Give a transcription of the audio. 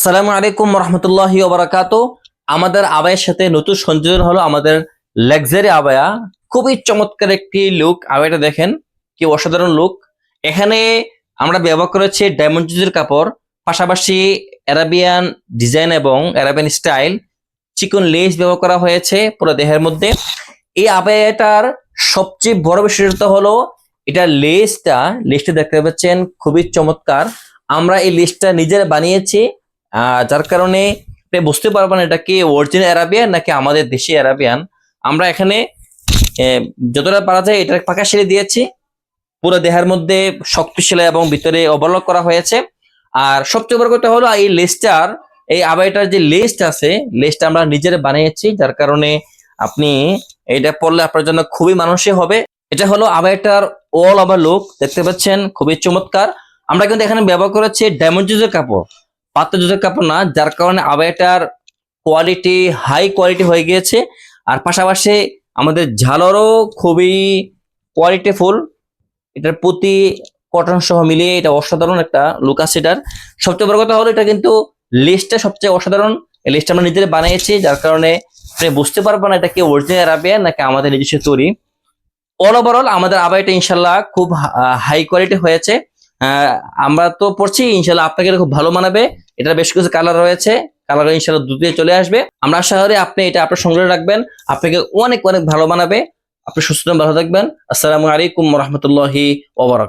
আসসালামু আলাইকুম রহমতুল্লাহি ওবরাকাত। আমাদের আবায়ের সাথে নতুন সংযোজন হলো আমাদের লাক্সারি আবায়া। খুবই চমৎকার একটি লুক আবায়াটা দেখেন, কি অসাধারণ লুক এখানে আমরা ব্যবহার করেছি ডায়মন্ড কাপড়, পাশাপাশি অ্যারাবিয়ান ডিজাইন এবং অ্যারাবিয়ান স্টাইল চিকন লেস ব্যবহার করা হয়েছে পুরো দেহের মধ্যে। এই আবায়াটার সবচেয়ে বড় বিশেষত্ব হলো এটা লেসটা লেসটা দেখতে পাচ্ছেন, খুবই চমৎকার। আমরা এই লিস্টটা নিজেরা বানিয়েছি। যার কারণে বুঝতে পারবেন এটা কি অরিজিনাল অ্যারাবিয়ান নাকি আমাদের দেশি অ্যারাবিয়ান আমরা এখানে যতটা পারা যায় এটা পাকা সিঁড়ি দিয়েছি। পুরো দেহের মধ্যে শক্তিশালী এবং ভিতরে ওভারলক করা হয়েছে। আর সবচেয়ে বড় কথা হলো, এই লেসটার এই আবাইটার যে লেস্ট আছে লেসটা আমরা নিজেরা বানিয়েছি, যার কারণে আপনি এটা পড়লে আপনার জন্য খুবই মানুষই হবে। এটা হলো আবাইটার অল ওভার লুক দেখতে পাচ্ছেন, খুবই চমৎকার। আমরা কিন্তু এখানে ব্যবহার করেছি ডায়মন্ড জুজের কাপড়। পাত্র জুজের কাপড় না, যার কারণে আবাইটার কোয়ালিটি হাই কোয়ালিটি হয়ে গিয়েছে। আর পাশাপাশি আমাদের ঝালরও খুবই কোয়ালিটিফুল এটার প্রতি কটন সহ মিলিয়ে এটা অসাধারণ একটা লুক আছে এটার। সবচেয়ে বড় কথা হলো এটা কিন্তু লিস্টটা সবচেয়ে অসাধারণ। এই লিস্টটা আমরা নিজেরা বানিয়েছি, যার কারণে বুঝতে পারবেন না এটা কি অরিজিনাল আরাবিয়ান নাকি আমাদের নিজস্ব তৈরি। অল ওভারঅল আমাদের আবাইটা ইনশাল্লাহ খুব হাই কোয়ালিটি হয়েছে। আমরা তো পড়ছি, ইনশাল্লাহ আপনাকে খুব ভালো মানাবে। এটার বেশ কিছু কালার রয়েছে। কালার ইনশাল্লাহ দিয়ে চলে আসবে। আমরা আশা করি আপনি এটা আপনার সংগ্রহে রাখবেন। আপনাকে অনেক অনেক ভালো মানাবে। আপনি সুস্থ ভালো থাকবেন। আসসালামু আলাইকুম রহমতুল্লাহি ওবরাকাত